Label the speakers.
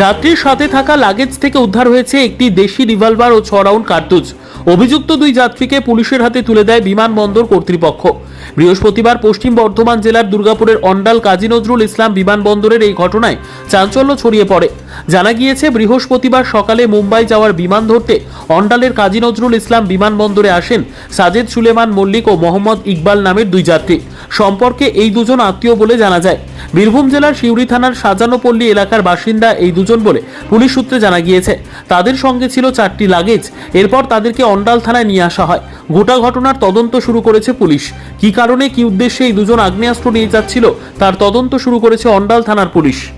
Speaker 1: যাত্রীর সাথে থাকা লাগেজ থেকে উদ্ধার হয়েছে একটি দেশি রিভলভার ও ছ রাউন্ড কার্তুজ। অভিযুক্ত দুই যাত্রীকে পুলিশের হাতে তুলে দেয় বিমানবন্দর কর্তৃপক্ষ। বৃহস্পতিবার পশ্চিম বর্ধমান জেলার দুর্গাপুরের অন্ডাল কাজী নজরুল ইসলাম বিমানবন্দরের এই ঘটনায় চাঞ্চল্য ছড়িয়ে পড়ে। জানা গিয়েছে, বৃহস্পতিবার সকালে মুম্বাই যাওয়ার বিমান ধরতে অন্ডালের কাজী নজরুল ইসলাম বিমানবন্দরে আসেন সাজেদ সুলেমান মল্লিক ও মোহাম্মদ ইকবাল নামের দুই যাত্রী। সম্পর্কে এই দুজন আত্মীয় বলে জানা যায়। বীরভূম জেলার সিউড়ি থানার সাজানোপল্লী এলাকার বাসিন্দা এই দুজন বলে পুলিশ সূত্রে জানা গিয়েছে। তাদের সঙ্গে ছিল চারটি লাগেজ। এরপর তাদেরকে অন্ডাল থানায় নিয়ে আসা হয়। গোটা ঘটনার তদন্ত শুরু করেছে পুলিশ। কি কারণে, কি উদ্দেশ্যে এই দুজন আগ্নেয়াস্ত্র নিয়ে যাচ্ছিল, তার তদন্ত শুরু করেছে অন্ডাল থানার পুলিশ।